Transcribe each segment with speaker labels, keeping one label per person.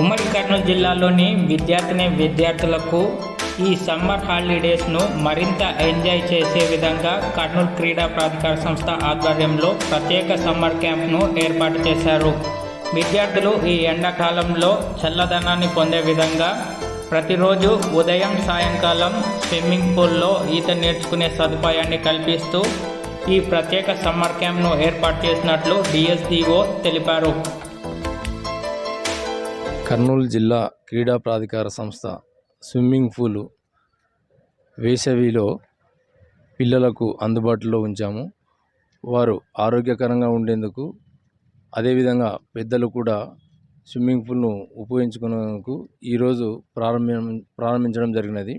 Speaker 1: ఉమ్మడి కర్నూలు జిల్లాలోని విద్యార్థిని విద్యార్థులకు ఈ సమ్మర్ హాలిడేస్ను మరింత ఎంజాయ్ చేసే విధంగా కర్నూలు క్రీడా ప్రాధికార సంస్థ ఆధ్వర్యంలో ప్రత్యేక సమ్మర్ క్యాంప్ను ఏర్పాటు చేశారు. విద్యార్థులు ఈ ఎండాకాలంలో చల్లదనాన్ని పొందే విధంగా ప్రతిరోజు ఉదయం సాయంకాలం స్విమ్మింగ్ పూల్లో ఈత నేర్చుకునే సదుపాయాన్ని కల్పిస్తూ ఈ ప్రత్యేక సమ్మర్ క్యాంప్ను ఏర్పాటు చేసినట్లు డిఎస్డిఓ తెలిపారు.
Speaker 2: కర్నూలు జిల్లా క్రీడా ప్రాధికార సంస్థ స్విమ్మింగ్ పూల్ వేసవిలో పిల్లలకు అందుబాటులో ఉంచాము. వారు ఆరోగ్యకరంగా ఉండేందుకు అదేవిధంగా పెద్దలు కూడా స్విమ్మింగ్ పూల్ను ఉపయోగించుకునేందుకు ఈరోజు ప్రారంభం ప్రారంభించడం జరిగినది.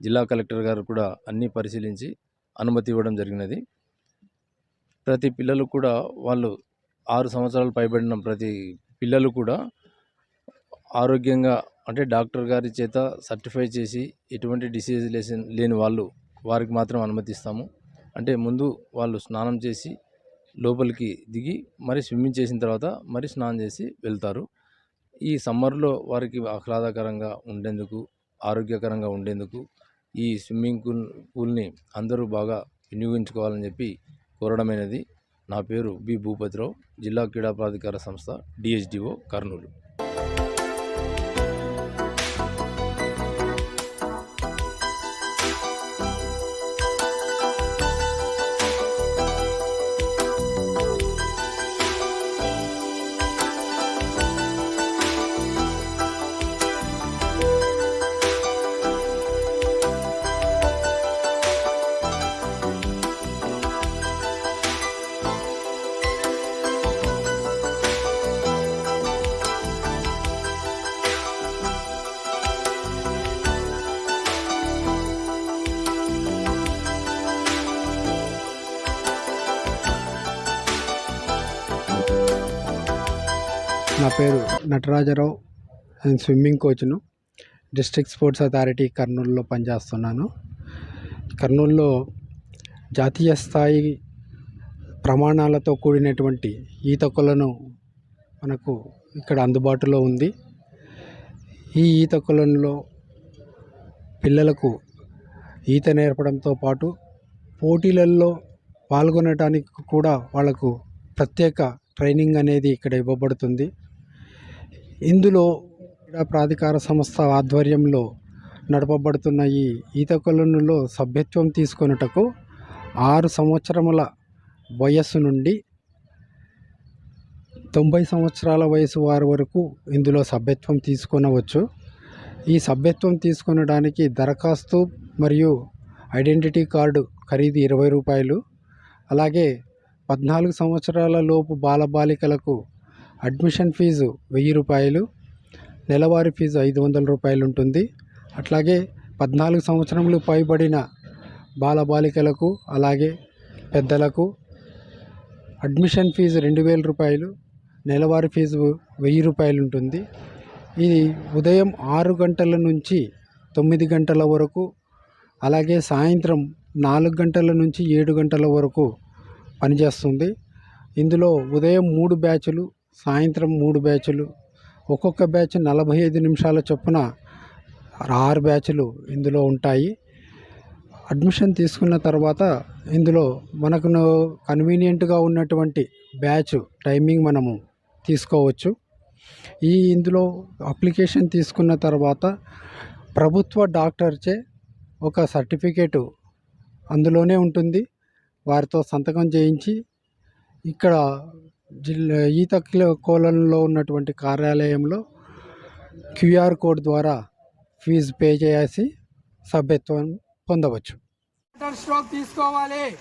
Speaker 2: జిల్లా కలెక్టర్ గారు కూడా అన్నీ పరిశీలించి అనుమతి ఇవ్వడం జరిగినది. ప్రతి పిల్లలు కూడా వాళ్ళు ఆరు సంవత్సరాలు పైబడిన ప్రతి పిల్లలు కూడా ఆరోగ్యంగా అంటే డాక్టర్ గారి చేత సర్టిఫై చేసి ఎటువంటి డిసీజ్ లేసి లేని వాళ్ళు వారికి మాత్రం అనుమతిస్తాము. అంటే ముందు వాళ్ళు స్నానం చేసి లోపలికి దిగి మరి స్విమ్మింగ్ చేసిన తర్వాత మరి స్నానం చేసి వెళ్తారు. ఈ సమ్మర్లో వారికి ఆహ్లాదకరంగా ఉండేందుకు ఆరోగ్యకరంగా ఉండేందుకు ఈ స్విమ్మింగ్ పూల్ పూల్ని అందరూ బాగా వినియోగించుకోవాలని చెప్పి కోరడమైనది. నా పేరు బి భూపతిరావు జిల్లా క్రీడా ప్రాధికార సంస్థ డిహెచ్డిఓ కర్నూలు.
Speaker 3: నా పేరు నటరాజరావు. నేను స్విమ్మింగ్ కోచ్ను. డిస్ట్రిక్ట్ స్పోర్ట్స్ అథారిటీ కర్నూలులో పనిచేస్తున్నాను. కర్నూలులో జాతీయ స్థాయి ప్రమాణాలతో కూడినటువంటి ఈత కొలను మనకు ఇక్కడ అందుబాటులో ఉంది. ఈ ఈత కొలనులో పిల్లలకు ఈత నేర్పడంతో పాటు పోటీలలో పాల్గొనడానికి కూడా వాళ్ళకు ప్రత్యేక ట్రైనింగ్ అనేది ఇక్కడ ఇవ్వబడుతుంది. ఇందులో క్రీడా ప్రాధికార సంస్థ ఆధ్వర్యంలో నడపబడుతున్న ఈ ఈత కొలనులో సభ్యత్వం తీసుకొనుటకు ఆరు సంవత్సరముల వయస్సు నుండి తొంభై సంవత్సరాల వయసు వారి వరకు ఇందులో సభ్యత్వం తీసుకొనవచ్చు. ఈ సభ్యత్వం తీసుకొనడానికి దరఖాస్తు మరియు ఐడెంటిటీ కార్డు ఖరీదు ఇరవై రూపాయలు. అలాగే పద్నాలుగు సంవత్సరాల లోపు బాలబాలికలకు అడ్మిషన్ ఫీజు వెయ్యి రూపాయలు నెలవారీ ఫీజు ఐదు వందల రూపాయలు ఉంటుంది అట్లాగే పద్నాలుగు సంవత్సరములు పైబడిన బాలబాలికలకు అలాగే పెద్దలకు అడ్మిషన్ ఫీజు రెండు వేల రూపాయలు నెలవారీ ఫీజు వెయ్యి రూపాయలు ఉంటుంది ఇది ఉదయం ఆరు గంటల నుంచి తొమ్మిది గంటల వరకు అలాగే సాయంత్రం నాలుగు గంటల నుంచి ఏడు గంటల వరకు పనిచేస్తుంది. ఇందులో ఉదయం మూడు బ్యాచ్లు సాయంత్రం మూడు బ్యాచులు ఒక్కొక్క బ్యాచ్ నలభై ఐదు నిమిషాల చొప్పున ఆరు బ్యాచులు ఇందులో ఉంటాయి. అడ్మిషన్ తీసుకున్న తర్వాత ఇందులో మనకు కన్వీనియంట్గా ఉన్నటువంటి బ్యాచ్ టైమింగ్ మనము తీసుకోవచ్చు. ఈ ఇందులో అప్లికేషన్ తీసుకున్న తర్వాత ప్రభుత్వ డాక్టర్చే ఒక సర్టిఫికేటు అందులోనే ఉంటుంది. వారితో సంతకం చేయించి ఇక్కడ జిల్లా ఈత కోలంలో ఉన్నటువంటి కార్యాలయంలో క్యూఆర్ కోడ్ ద్వారా ఫీజు పే చేసి సభ్యత్వం పొందవచ్చు.
Speaker 4: స్ట్రోక్ తీసుకోవాలి.